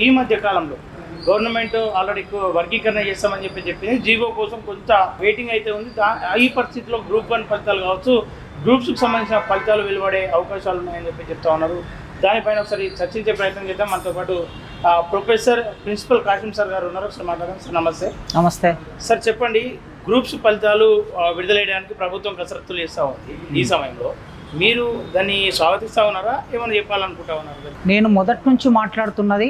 ఈ మధ్య కాలంలో గవర్నమెంట్ ఆల్రెడీ వర్గీకరణ చేస్తామని చెప్పి చెప్పింది. జీవో కోసం కొంత వెయిటింగ్ అయితే ఉంది. ఈ పరిస్థితిలో గ్రూప్ వన్ ఫలితాలు కావచ్చు గ్రూప్స్కి సంబంధించిన ఫలితాలు వెలువడే అవకాశాలు ఉన్నాయని చెప్పి చెప్తా ఉన్నారు. దానిపైన ఒకసారి చర్చించే ప్రయత్నం చేద్దాం. మనతో పాటు ప్రొఫెసర్ ప్రిన్సిపల్ కాశీం సార్ గారు ఉన్నారు. ఒకసారి మాట్లాడదాం. సార్ నమస్తే. నమస్తే. సార్ చెప్పండి గ్రూప్స్ ఫలితాలు ఆ, విడుదలయ్యడానికి ప్రభుత్వం కసరత్తులు చేస్తూ ఉంది ఈ సమయంలో. మీరు దాన్ని స్వాగతిస్తా ఉన్నారా? ఏమైనా చెప్పాలనుకుంటా ఉన్నారు? నేను మొదటి నుంచి మాట్లాడుతున్నది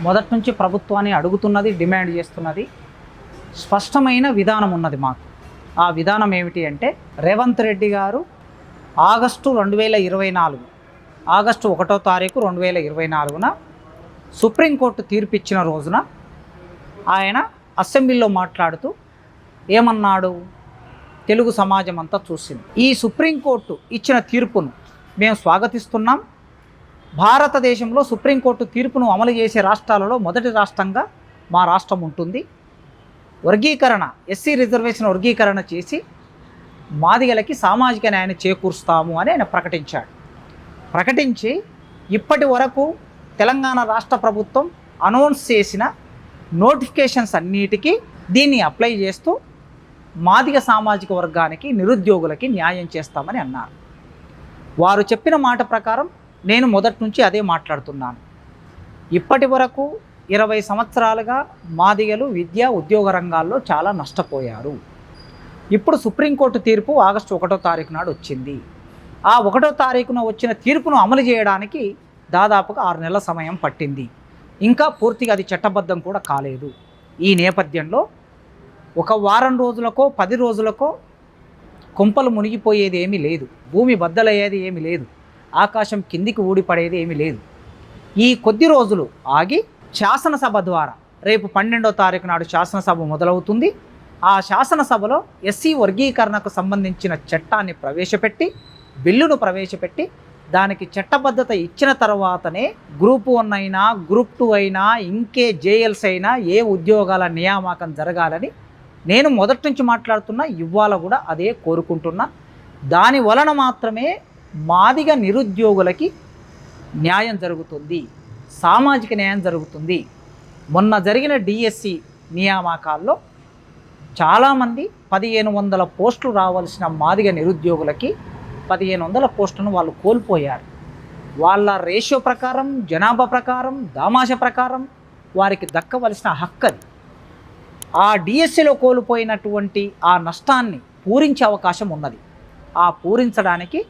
మొదటి నుంచి ప్రభుత్వాన్ని అడుగుతున్నది డిమాండ్ చేస్తున్నది స్పష్టమైన విధానం ఉన్నది మాకు. ఆ విధానం ఏమిటి అంటే రేవంత్ రెడ్డి గారు ఆగస్టు రెండు వేల ఇరవై నాలుగు ఆగస్టు ఒకటో తారీఖు రెండు వేల ఇరవై నాలుగున సుప్రీంకోర్టు తీర్పు ఇచ్చిన రోజున ఆయన అసెంబ్లీలో మాట్లాడుతూ ఏమన్నాడు? తెలుగు సమాజం అంతా చూసింది. ఈ సుప్రీంకోర్టు ఇచ్చిన తీర్పును మేము స్వాగతిస్తున్నాం. భారతదేశంలో సుప్రీంకోర్టు తీర్పును అమలు చేసే రాష్ట్రాలలో మొదటి రాష్ట్రంగా మా రాష్ట్రం ఉంటుంది. వర్గీకరణ ఎస్సీ రిజర్వేషన్ వర్గీకరణ చేసి మాదిగలకి సామాజిక న్యాయాన్ని చేకూరుస్తాము అని ఆయన ప్రకటించాడు. ప్రకటించి ఇప్పటి వరకు తెలంగాణ రాష్ట్ర ప్రభుత్వం అనౌన్స్ చేసిన నోటిఫికేషన్స్ అన్నిటికీ దీన్ని అప్లై చేస్తూ మాదిగ సామాజిక వర్గానికి నిరుద్యోగులకి న్యాయం చేస్తామని అన్నారు. వారు చెప్పిన మాట ప్రకారం నేను మొదటి నుంచి అదే మాట్లాడుతున్నాను. ఇప్పటి వరకు ఇరవై సంవత్సరాలుగా మాదిగలు విద్యా ఉద్యోగ రంగాల్లో చాలా నష్టపోయారు. ఇప్పుడు సుప్రీంకోర్టు తీర్పు ఆగస్టు ఒకటో తారీఖు నాడు వచ్చింది. ఆ ఒకటో తారీఖున వచ్చిన తీర్పును అమలు చేయడానికి దాదాపుగా ఆరు నెలల సమయం పట్టింది. ఇంకా పూర్తిగా అది చట్టబద్ధం కూడా కాలేదు. ఈ నేపథ్యంలో ఒక వారం రోజులకో పది రోజులకో కొంపలు మునిగిపోయేది ఏమీ లేదు. భూమి బద్దలయ్యేది ఏమీ లేదు. ఆకాశం కిందికి ఊడిపడేది ఏమీ లేదు. ఈ కొద్ది రోజులు ఆగి శాసనసభ ద్వారా రేపు పన్నెండో తారీఖు నాడు శాసనసభ మొదలవుతుంది. ఆ శాసనసభలో ఎస్సీ వర్గీకరణకు సంబంధించిన చట్టాన్ని ప్రవేశపెట్టి బిల్లును ప్రవేశపెట్టి దానికి చట్టబద్ధత ఇచ్చిన తర్వాతనే గ్రూప్ వన్ అయినా గ్రూప్ టూ అయినా ఇంకే జేఎల్స్ అయినా ఏ ఉద్యోగాల నియామకం జరగాలని నేను మొదటి నుంచి మాట్లాడుతున్నా ఇవాళ కూడా అదే కోరుకుంటున్నా. దాని వలన మాత్రమే మాదిగ నిరుద్యోగులకి న్యాయం జరుగుతుంది. సామాజిక న్యాయం జరుగుతుంది. మొన్న జరిగిన డిఎస్సి నియామకాల్లో చాలామంది పదిహేను వందల పోస్టులు రావాల్సిన మాదిగ నిరుద్యోగులకి పదిహేను వందల పోస్టులను వాళ్ళు కోల్పోయారు. వాళ్ళ రేషియో ప్రకారం జనాభా ప్రకారం దామాష ప్రకారం వారికి దక్కవలసిన హక్కు అది. ఆ డిఎస్సిలో కోల్పోయినటువంటి ఆ నష్టాన్ని పూరించే అవకాశం ఉన్నది. ఆ పూరించడానికి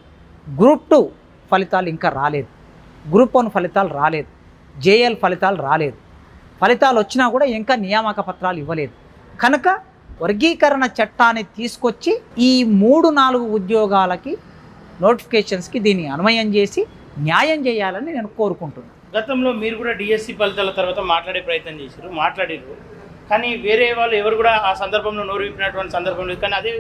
గ్రూప్ టూ ఫలితాలు ఇంకా రాలేదు. గ్రూప్ వన్ ఫలితాలు రాలేదు. జేఎల్ ఫలితాలు రాలేదు. ఫలితాలు వచ్చినా కూడా ఇంకా నియామక పత్రాలు ఇవ్వలేదు. కనుక వర్గీకరణ చట్టాన్ని తీసుకొచ్చి ఈ మూడు నాలుగు ఉద్యోగాలకి నోటిఫికేషన్స్కి దీన్ని అన్వయం చేసి న్యాయం చేయాలని నేను కోరుకుంటున్నాను. గతంలో మీరు కూడా డిఎస్సి ఫలితాల తర్వాత మాట్లాడే ప్రయత్నం చేశారు మాట్లాడారు కానీ వేరే వాళ్ళు ఎవరు కూడా ఆ సందర్భంలో నోరు విప్పినటువంటి సందర్భం లేదు. కానీ అదే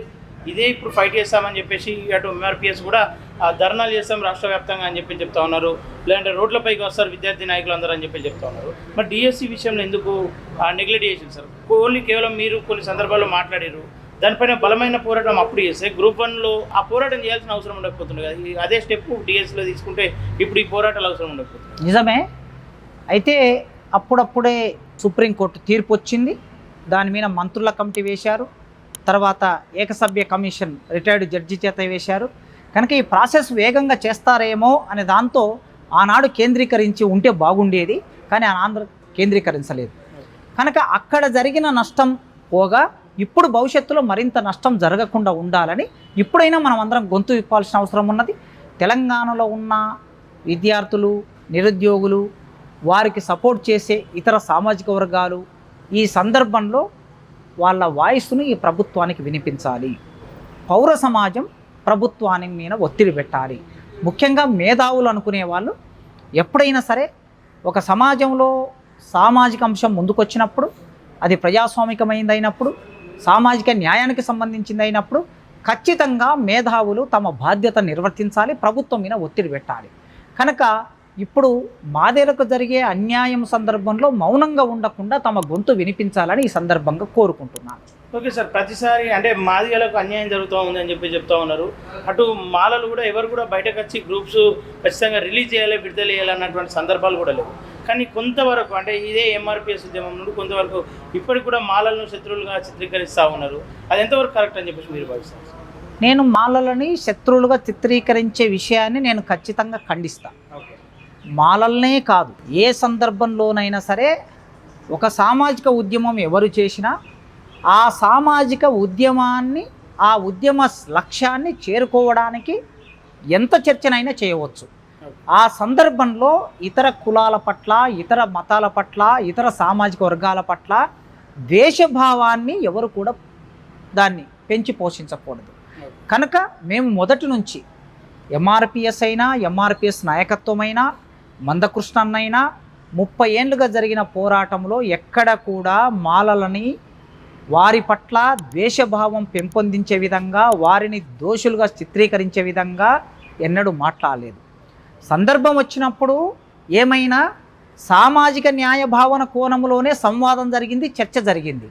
ఇదే ఇప్పుడు ఫైట్ చేస్తామని చెప్పేసి అటు ఎంఆర్పిఎస్ కూడా ఆ, ధర్నాలు చేస్తాం రాష్ట్ర వ్యాప్తంగా అని చెప్పి చెప్తా ఉన్నారు. లేదంటే రోడ్లపైకి వస్తారు విద్యార్థి నాయకులు అందరూ అని చెప్పి చెప్తా ఉన్నారు. మరి డిఎస్సి విషయంలో ఎందుకు నెగ్లెక్ట్ చేసింది సార్? ఓన్లీ కేవలం మీరు కొన్ని సందర్భాల్లో మాట్లాడారు. దానిపైన బలమైన పోరాటం అప్పుడు చేస్తే గ్రూప్ వన్లో ఆ పోరాటం చేయాల్సిన అవసరం ఉండకపోతుంది కదా. అదే స్టెప్ డిఎస్సిలో తీసుకుంటే ఇప్పుడు ఈ పోరాటాలు అవసరం ఉండకపోతుంది. నిజమే. అయితే అప్పుడప్పుడే సుప్రీంకోర్టు తీర్పు వచ్చింది. దాని మీద మంత్రుల కమిటీ వేశారు. తర్వాత ఏకసభ్య కమిషన్ రిటైర్డ్ జడ్జి చేత వేశారు. కనుక ఈ ప్రాసెస్ వేగంగా చేస్తారేమో అనే దాంతో ఆనాడు కేంద్రీకరించి ఉంటే బాగుండేది కానీ ఆంధ్ర కేంద్రీకరించలేదు. కనుక అక్కడ జరిగిన నష్టం పోగా ఇప్పుడు భవిష్యత్తులో మరింత నష్టం జరగకుండా ఉండాలని ఇప్పుడైనా మనం అందరం గొంతు ఇప్పాల్సిన అవసరం ఉన్నది. తెలంగాణలో ఉన్న విద్యార్థులు నిరుద్యోగులు వారికి సపోర్ట్ చేసే ఇతర సామాజిక వర్గాలు ఈ సందర్భంలో వాళ్ళ వాయిస్ను ఈ ప్రభుత్వానికి వినిపించాలి. పౌర సమాజం ప్రభుత్వాన్ని మీద ఒత్తిడి పెట్టాలి. ముఖ్యంగా మేధావులు అనుకునే వాళ్ళు ఎప్పుడైనా సరే ఒక సమాజంలో సామాజిక అంశం ముందుకొచ్చినప్పుడు అది ప్రజాస్వామికమైందైనప్పుడు సామాజిక న్యాయానికి సంబంధించింది అయినప్పుడు ఖచ్చితంగా మేధావులు తమ బాధ్యత నిర్వర్తించాలి ప్రభుత్వం మీద ఒత్తిడి పెట్టాలి. కనుక ఇప్పుడు మాదేలకు జరిగే అన్యాయం సందర్భంలో మౌనంగా ఉండకుండా తమ గొంతు వినిపించాలని ఈ సందర్భంగా కోరుకుంటున్నాను. ఓకే సార్ ప్రతిసారి అంటే మాదిగలకు అన్యాయం జరుగుతూ ఉంది అని చెప్పి చెప్తా ఉన్నారు. అటు మాలలు కూడా ఎవరు కూడా బయటకు వచ్చి గ్రూప్స్ ఖచ్చితంగా రిలీజ్ చేయాలి విడుదల చేయాలి అన్నటువంటి సందర్భాలు కూడా లేవు. కానీ కొంతవరకు అంటే ఇదే ఎంఆర్పిఎస్ ఉద్యమం నుండి కొంతవరకు ఇప్పటికి కూడా మాలలను శత్రువులుగా చిత్రీకరిస్తూ ఉన్నారు. అది ఎంతవరకు కరెక్ట్ అని చెప్పేసి మీరు భావిస్తారు? నేను మాలలని శత్రువులుగా చిత్రీకరించే విషయాన్ని నేను ఖచ్చితంగా ఖండిస్తాను ఓకే. మాలల్నే కాదు. ఏ సందర్భంలోనైనా సరే ఒక సామాజిక ఉద్యమం ఎవరు చేసినా ఆ సామాజిక ఉద్యమాన్ని ఆ ఉద్యమ లక్ష్యాన్ని చేరుకోవడానికి ఎంత చర్చనైనా చేయవచ్చు. ఆ సందర్భంలో ఇతర కులాల పట్ల ఇతర మతాల పట్ల ఇతర సామాజిక వర్గాల పట్ల ద్వేషభావాన్ని ఎవరు కూడా దాన్ని పెంచి పోషించకూడదు. కనుక మేము మొదటి నుంచి ఎంఆర్పిఎస్ అయినా ఎంఆర్పిఎస్ నాయకత్వమైనా మందకృష్ణన్నైనా ముప్పై ఏళ్ళుగా జరిగిన పోరాటంలో ఎక్కడ కూడా మాలలని వారి పట్ల ద్వేషభావం పెంపొందించే విధంగా వారిని దోషులుగా చిత్రీకరించే విధంగా ఎన్నడూ మాట్లాడలేదు. సందర్భం వచ్చినప్పుడు ఏమైనా సామాజిక న్యాయ భావన కోణంలోనే సంవాదం జరిగింది చర్చ జరిగింది.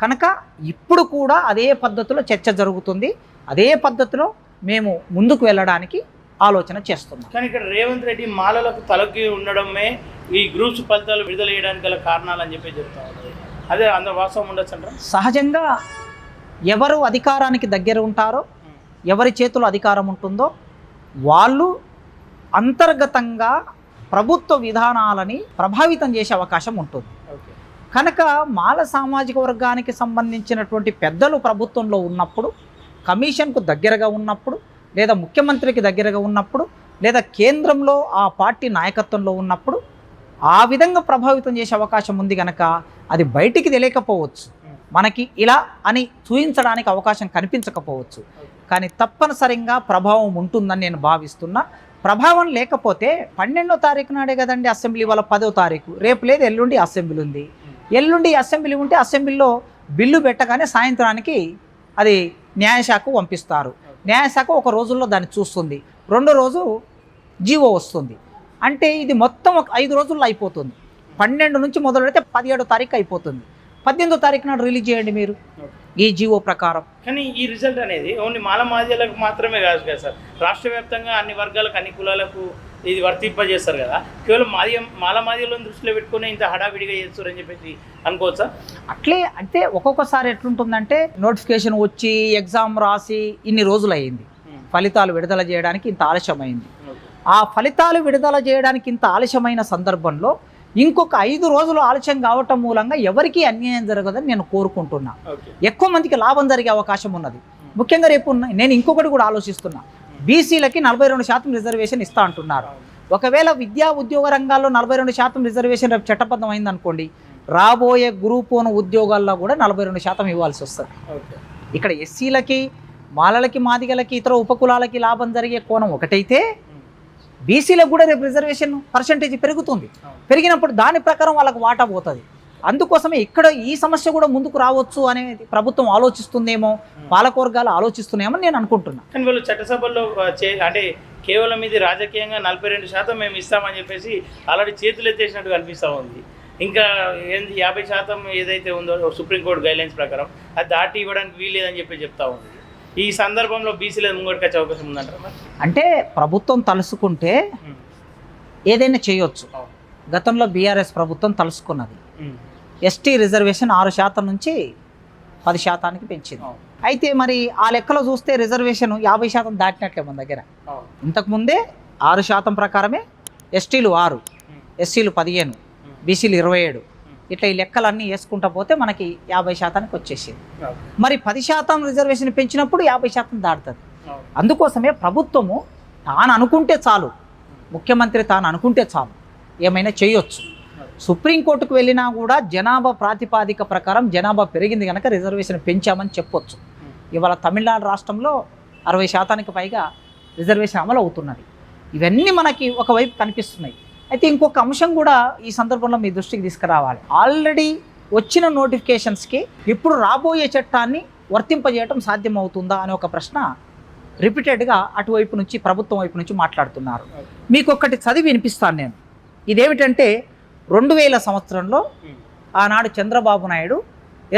కనుక ఇప్పుడు కూడా అదే పద్ధతిలో చర్చ జరుగుతుంది. అదే పద్ధతిలో మేము ముందుకు వెళ్ళడానికి ఆలోచన చేస్తున్నాం కానీ ఇక్కడ రేవంత్ రెడ్డి మాలలకు తలకి ఉండడమే ఈ గ్రూప్స్ ఫలితాలు విడుదల చేయడానికి గల కారణాలు అని చెప్పి చెప్తా అదే అందరు వాస్తవం ఉండొచ్చు అంటారా? సహజంగా ఎవరు అధికారానికి దగ్గర ఉంటారో ఎవరి చేతిలో అధికారం ఉంటుందో వాళ్ళు అంతర్గతంగా ప్రభుత్వ విధానాలని ప్రభావితం చేసే అవకాశం ఉంటుంది. కనుక మాల సామాజిక వర్గానికి సంబంధించినటువంటి పెద్దలు ప్రభుత్వంలో ఉన్నప్పుడు కమిషన్కు దగ్గరగా ఉన్నప్పుడు లేదా ముఖ్యమంత్రికి దగ్గరగా ఉన్నప్పుడు లేదా కేంద్రంలో ఆ పార్టీ నాయకత్వంలో ఉన్నప్పుడు ఆ విధంగా ప్రభావితం చేసే అవకాశం ఉంది కనుక అది బయటికి తెలియకపోవచ్చు. మనకి ఇలా అని చూపించడానికి అవకాశం కనిపించకపోవచ్చు. కానీ తప్పనిసరిగా ప్రభావం ఉంటుందని నేను భావిస్తున్నా. ప్రభావం లేకపోతే పన్నెండో తారీఖు నాడే కదండి అసెంబ్లీ వాళ్ళ పదో తారీఖు. రేపు లేదు ఎల్లుండి అసెంబ్లీ ఉంది. ఎల్లుండి అసెంబ్లీ ఉంటే అసెంబ్లీలో బిల్లు పెట్టగానే సాయంత్రానికి అది న్యాయశాఖకు పంపిస్తారు. న్యాయశాఖ ఒక రోజుల్లో దాన్ని చూస్తుంది. రెండో రోజు జీవో వస్తుంది. అంటే ఇది మొత్తం ఒక ఐదు రోజుల్లో అయిపోతుంది. పన్నెండు నుంచి మొదలెడితే పదిహేడో తారీఖు అయిపోతుంది. పద్దెనిమిదో తారీఖు నాడు రిలీజ్ చేయండి మీరు. ఈ జీవో ప్రకారం. కానీ ఈ రిజల్ట్ అనేది ఓన్లీ మాల మాదిలకు మాత్రమే కాదు కదా సార్. రాష్ట్ర వ్యాప్తంగా అన్ని వర్గాలకు అన్ని కులాలకు ఇది వర్తింపజేస్తారు కదా. కేవలం మాదియం మాల మాదిలను దృష్టిలో పెట్టుకుని ఇంత హడావిడిగా చేస్తారని చెప్పేసి అనుకోవచ్చా అట్లే అంటే ఒక్కొక్కసారి ఎట్లుంటుందంటే నోటిఫికేషన్ వచ్చి ఎగ్జామ్ రాసి ఇన్ని రోజులు అయింది ఫలితాలు విడుదల చేయడానికి ఇంత ఆలస్యమైంది. ఆ ఫలితాలు విడుదల చేయడానికి ఇంత ఆలస్యమైన సందర్భంలో ఇంకొక ఐదు రోజులు ఆలస్యం కావటం మూలంగా ఎవరికీ అన్యాయం జరగదని నేను కోరుకుంటున్నా. ఎక్కువ మందికి లాభం జరిగే అవకాశం ఉన్నది. ముఖ్యంగా రేపు నేను ఇంకొకటి కూడా ఆలోచిస్తున్నా. బీసీలకి నలభై రెండు శాతం రిజర్వేషన్ ఇస్తా అంటున్నారు. ఒకవేళ విద్యా ఉద్యోగ రంగాల్లో నలభై రెండు శాతం రిజర్వేషన్ రేపు చట్టబద్ధం అయిందనుకోండి రాబోయే గ్రూప్ వన్ ఉద్యోగాల్లో కూడా నలభై రెండు శాతం ఇవ్వాల్సి వస్తుంది. ఇక్కడ ఎస్సీలకి మాలలకి మాదిగలకి ఇతర ఉపకులాలకి లాభం జరిగే కోణం ఒకటైతే బీసీలకు కూడా రేపు రిజర్వేషన్ పర్సంటేజ్ పెరుగుతుంది. పెరిగినప్పుడు దాని ప్రకారం వాళ్ళకి వాటా పోతుంది. అందుకోసమే ఇక్కడ ఈ సమస్య కూడా ముందుకు రావచ్చు అనేది ప్రభుత్వం ఆలోచిస్తుందేమో పాలకవర్గాలు ఆలోచిస్తున్నాయేమో నేను అనుకుంటున్నా. కానీ వాళ్ళు చట్టసభల్లో అంటే కేవలం ఇది రాజకీయంగా నలభై రెండు శాతం మేము ఇస్తామని చెప్పేసి ఆల్రెడీ చేతులు ఎత్తేసినట్టు కనిపిస్తూ ఉంది. ఇంకా ఏంది యాభై శాతం ఏదైతే ఉందో సుప్రీంకోర్టు గైడ్లైన్స్ ప్రకారం అది దాటి ఇవ్వడానికి వీల్లేదని చెప్పి చెప్తా ఉంది. ఈ సందర్భంలో బీసీల ముంగడికి వచ్చే అవకాశం ఉందంటారా అంటే ప్రభుత్వం తలుసుకుంటే ఉమ్. ఏదైనా చేయొచ్చు. గతంలో బీఆర్ఎస్ ప్రభుత్వం తలుసుకున్నది. ఎస్టీ రిజర్వేషన్ ఆరు శాతం నుంచి పది శాతానికి పెంచింది. అయితే మరి ఆ లెక్కలో చూస్తే రిజర్వేషన్ యాభై శాతం దాటినట్లే మన దగ్గర. ఇంతకుముందే ఆరు శాతం ప్రకారమే ఎస్టీలు ఆరు. ఎస్సీలు పదిహేను బీసీలు ఇరవై ఏడు ఇట్లా ఈ లెక్కలన్నీ వేసుకుంటా పోతే మనకి యాభై శాతానికి వచ్చేసింది. మరి పది శాతం రిజర్వేషన్ పెంచినప్పుడు యాభై శాతం దాటుతుంది. అందుకోసమే ప్రభుత్వము తాను అనుకుంటే చాలు ముఖ్యమంత్రి తాను అనుకుంటే చాలు ఏమైనా చేయొచ్చు. సుప్రీంకోర్టుకు వెళ్ళినా కూడా జనాభా ప్రాతిపాదిక ప్రకారం జనాభా పెరిగింది కనుక రిజర్వేషన్ పెంచామని చెప్పొచ్చు. ఇవాళ తమిళనాడు రాష్ట్రంలో అరవై శాతానికి పైగా రిజర్వేషన్ అమలు అవుతున్నది ఇవన్నీ మనకి ఒకవైపు కనిపిస్తున్నాయి. అయితే ఇంకొక అంశం కూడా ఈ సందర్భంలో మీ దృష్టికి తీసుకురావాలి. ఆల్రెడీ వచ్చిన నోటిఫికేషన్స్కి ఇప్పుడు రాబోయే చట్టాన్ని వర్తింపజేయటం సాధ్యమవుతుందా అనే ఒక ప్రశ్న రిపీటెడ్గా అటువైపు నుంచి ప్రభుత్వం వైపు నుంచి మాట్లాడుతున్నారు. మీకు ఒక్కటి చదివి వినిపిస్తాను నేను. ఇదేమిటంటే రెండు వేల సంవత్సరంలో ఆనాడు చంద్రబాబు నాయుడు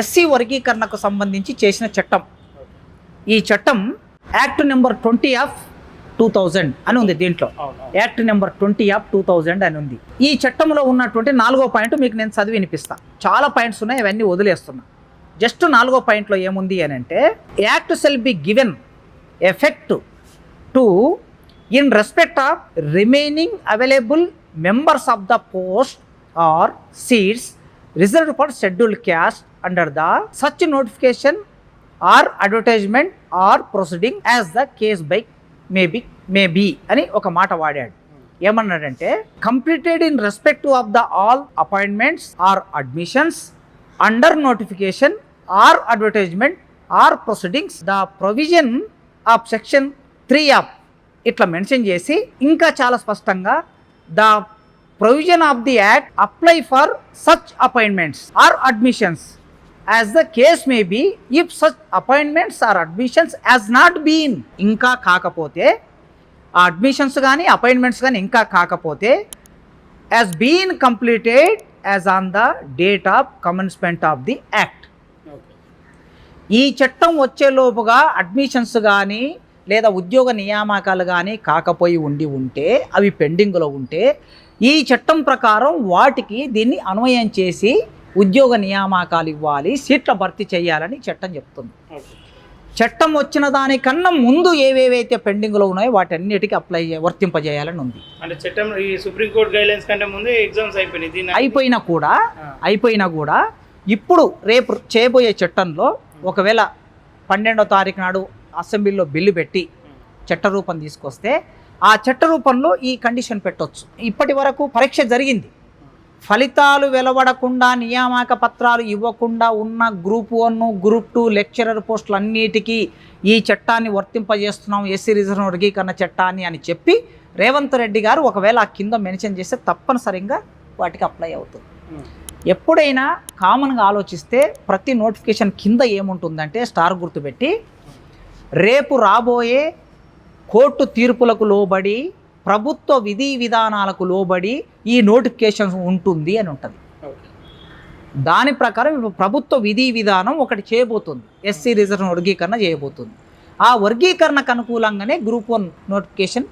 ఎస్సీ వర్గీకరణకు సంబంధించి చేసిన చట్టం. ఈ చట్టం act number twenty of two thousand అని ఉంది దీంట్లో. Act number twenty of two thousand అని ఉంది. ఈ చట్టంలో ఉన్నటువంటి నాలుగో పాయింట్ మీకు నేను చదివి వినిపిస్తా. చాలా పాయింట్స్ ఉన్నాయి అవన్నీ వదిలేస్తున్నా. జస్ట్ నాలుగో పాయింట్లో ఏముంది అని అంటే act shall be given effect to in respect of remaining available members of the post or seats reserved for scheduled caste under the such notification or advertisement or proceeding as the case by maybe maybe అని ఒక మాట వాడాడు. ఏమన్నాడంటే completed in respect of the all appointments or admissions under notification or advertisement or proceedings the provision of section three of. ఇట్లా mention చేసి ఇంకా చాలా స్పష్టంగా the provision of the act apply for such appointments or admissions. As the case may be if such appointments or admissions has not been ఇంకా కాకపోతే ఆ admissions కానీ appointments కానీ ఇంకా కాకపోతే has been completed as on the date of commencement of the act ఈ చట్టం వచ్చేలోపుగా admissions కానీ లేదా ఉద్యోగ నియామకాలు కానీ కాకపోయి ఉండి ఉంటే అవి పెండింగ్లో ఉంటే ఈ చట్టం ప్రకారం వాటికి దీన్ని అన్వయం చేసి ఉద్యోగ నియామకాలు ఇవ్వాలి సీట్ల భర్తీ చేయాలని చట్టం చెప్తుంది. చట్టం వచ్చిన దానికన్నా ముందు ఏవేవైతే పెండింగ్లో ఉన్నాయో వాటన్నిటికీ అప్లై వర్తింపజేయాలని ఉంది అంటే చట్టం ఈ సుప్రీంకోర్టు గైడ్లైన్స్ కంటే ముందే ఎగ్జామ్స్ అయిపోయినాయి అయిపోయినా కూడా. అయిపోయినా కూడా ఇప్పుడు రేపు చేయబోయే చట్టంలో ఒకవేళ పన్నెండో తారీఖు నాడు అసెంబ్లీలో బిల్లు పెట్టి చట్టరూపం తీసుకొస్తే ఆ చట్టరూపంలో ఈ కండిషన్ పెట్టొచ్చు ఇప్పటి వరకు పరీక్ష జరిగింది ఫలితాలు వెలువడకుండా నియామక పత్రాలు ఇవ్వకుండా ఉన్న group one group two lecturer పోస్టులు అన్నిటికీ ఈ చట్టాన్ని వర్తింపజేస్తున్నాం ఎస్సీ రిజర్వ్ వర్గీకరణ చట్టాన్ని అని చెప్పి రేవంత్ రెడ్డి గారు ఒకవేళ ఆ కింద మెన్షన్ చేస్తే తప్పనిసరిగా వాటికి అప్లై అవుతుంది. ఎప్పుడైనా కామన్గా ఆలోచిస్తే ప్రతి నోటిఫికేషన్ కింద ఏముంటుందంటే స్టార్ గుర్తుపెట్టి రేపు రాబోయే కోర్టు తీర్పులకు లోబడి ప్రభుత్వ విధి విధానాలకు లోబడి ఈ నోటిఫికేషన్ ఉంటుంది అని ఉంటుంది. దాని ప్రకారం ప్రభుత్వ విధి విధానం ఒకటి చేయబోతుంది. ఎస్సీ రిజర్వ్ వర్గీకరణ చేయబోతుంది. ఆ వర్గీకరణకు అనుకూలంగానే గ్రూప్ వన్ నోటిఫికేషన్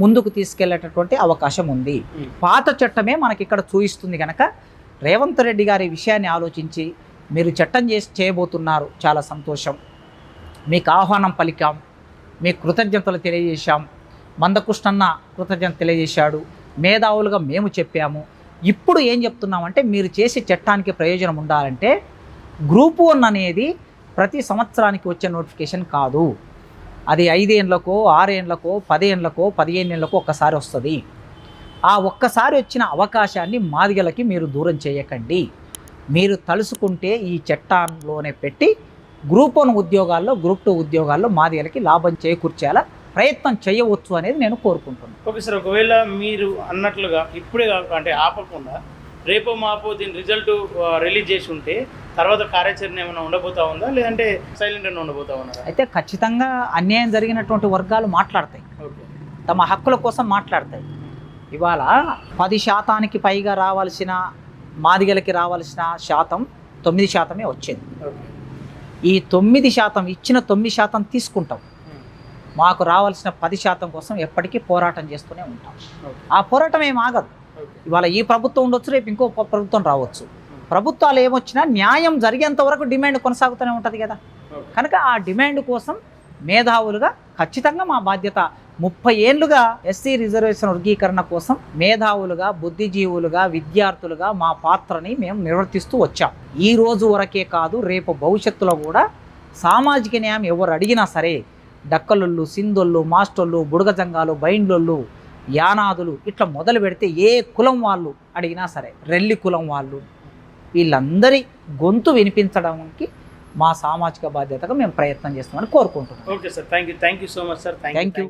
ముందుకు తీసుకెళ్ళేటటువంటి అవకాశం ఉంది. పాత చట్టమే మనకి ఇక్కడ చూయిస్తుంది కనుక రేవంత్ రెడ్డి గారి విషయాన్ని ఆలోచించి మీరు చట్టం చేసి చేయబోతున్నారు. చాలా సంతోషం. మీకు ఆహ్వానం పలికాం. మీకు కృతజ్ఞతలు తెలియజేశాం. మందకృష్ణన్న కృతజ్ఞత తెలియజేశాడు. మేధావులుగా మేము చెప్పాము. ఇప్పుడు ఏం చెప్తున్నామంటే మీరు చేసే చట్టానికి ప్రయోజనం ఉండాలంటే గ్రూప్ వన్ అనేది ప్రతి సంవత్సరానికి వచ్చే నోటిఫికేషన్ కాదు. అది ఐదేండ్లకో ఆరేండ్లకో పదేండ్లకో పదిహేను ఏళ్ళకో ఒక్కసారి వస్తుంది. ఆ ఒక్కసారి వచ్చిన అవకాశాన్ని మాదిగలకి మీరు దూరం చేయకండి. మీరు తలుసుకుంటే ఈ చట్టంలోనే పెట్టి గ్రూప్ వన్ ఉద్యోగాల్లో గ్రూప్ టూ ఉద్యోగాల్లో మాదిగలకి లాభం చేకూర్చేలా ప్రయత్నం చేయవచ్చు అనేది నేను కోరుకుంటున్నాను. ఓకే సార్ ఒకవేళ మీరు అన్నట్లుగా ఇప్పుడే కాక అంటే ఆపకుండా రేపో మాపో దీని రిజల్ట్ రిలీజ్ చేసి ఉంటే తర్వాత కార్యాచరణ ఏమైనా ఉండబోతా ఉందా? లేదంటే సైలెంట్ ఉండబోతా ఉన్నారా? అయితే ఖచ్చితంగా అన్యాయం జరిగినటువంటి వర్గాలు మాట్లాడతాయి. తమ హక్కుల కోసం మాట్లాడతాయి. ఇవాళ పది శాతానికి పైగా రావాల్సిన మాదిగలకి రావాల్సిన శాతం తొమ్మిది శాతమే వచ్చింది. ఈ తొమ్మిది శాతం ఇచ్చిన తొమ్మిది శాతం తీసుకుంటాం. మాకు రావాల్సిన పది శాతం కోసం ఎప్పటికీ పోరాటం చేస్తూనే ఉంటాం. ఆ పోరాటం ఏం ఆగదు. ఇవాళ ఈ ప్రభుత్వం ఉండొచ్చు రేపు ఇంకో ప్ర- ప్రభుత్వం రావచ్చు. ప్రభుత్వాలు ఏమొచ్చినా న్యాయం జరిగేంత వరకు డిమాండ్ కొనసాగుతూనే ఉంటుంది కదా. కనుక ఆ డిమాండ్ కోసం మేధావులుగా ఖచ్చితంగా మా బాధ్యత ముప్పై ఏళ్ళుగా ఎస్సీ రిజర్వేషన్ వర్గీకరణ కోసం మేధావులుగా బుద్ధిజీవులుగా విద్యార్థులుగా మా పాత్రని మేము నిర్వర్తిస్తూ వచ్చాం. ఈ రోజు వరకే కాదు రేపు భవిష్యత్తులో కూడా సామాజిక న్యాయం ఎవరు అడిగినా సరే డక్కలొళ్ళు సిందొళ్ళు మాస్టర్లు బుడగజంగాలు బైండ్లొళ్ళు యానాదులు ఇట్లా మొదలు పెడితే ఏ కులం వాళ్ళు అడిగినా సరే రెల్లి కులం వాళ్ళు. వీళ్ళందరి గొంతు వినిపించడానికి మా సామాజిక బాధ్యతగా మేము ప్రయత్నం చేస్తామని కోరుకుంటున్నాం. Okay sir thank you thank you so much sir thank you